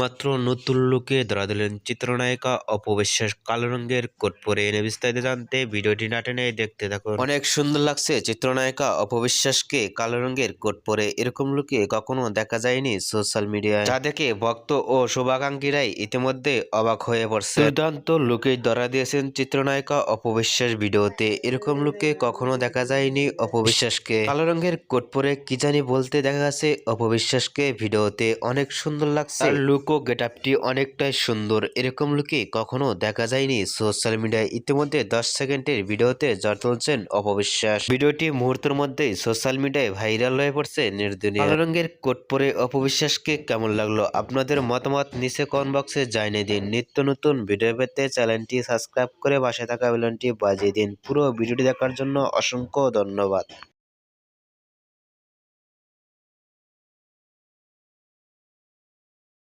এইমাত্র নতুন লুকে ধরা দিলেন চিত্রনায়িকা অপবিশ্বাস কালো রঙের কোট পরে এনে বিস্তারিত জানতে ভিডিওটি না টেনে দেখতে থাকুন। অনেক সুন্দর লাগছে চিত্রনায়িকা অপবিশ্বাসকে কালো রঙের কোট পরে। এরকম লুকে কখনো দেখা যায়নি সোশ্যাল মিডিয়ায়। যা দেখে ভক্ত ও শুভাকাঙ্ক্ষীরাই ইতিমধ্যে অবাক হয়ে পড়ছে। দুর্দান্ত লুকে ধরা দিয়েছেন চিত্রনায়িকা অপবিশ্বাস ভিডিওতে। এরকম লুকে কখনো দেখা যায়নি অপবিশ্বাসকে কালো রঙের কোট পরে কি জানি বলতে দেখা গেছে অপবিশ্বাসকে ভিডিওতে। অনেক সুন্দর লাগছে। লুক ও গেট আপটি অনেকটাই সুন্দর। এরকম লুকে কখনো দেখা যায়নি সোশ্যাল মিডিয়ায়। ইতিমধ্যে দশ সেকেন্ডের ভিডিওতে জ্বর তুলছেন অপবিশ্বাস। ভিডিওটি মুহূর্তের মধ্যেই সোশ্যাল মিডিয়ায় ভাইরাল হয়ে পড়ছে নির্দনীয় কালো রঙের কোট পরে অপবিশ্বাসকে কেমন লাগল? আপনাদের মতামত নিচে কমেন্ট বক্সে জানিয়ে দিন। নিত্য নতুন ভিডিও পেতে চ্যানেলটি সাবস্ক্রাইব করে পাশে থাকা বেলনটি বাজিয়ে দিন। পুরো ভিডিওটি দেখার জন্য অসংখ্য ধন্যবাদ।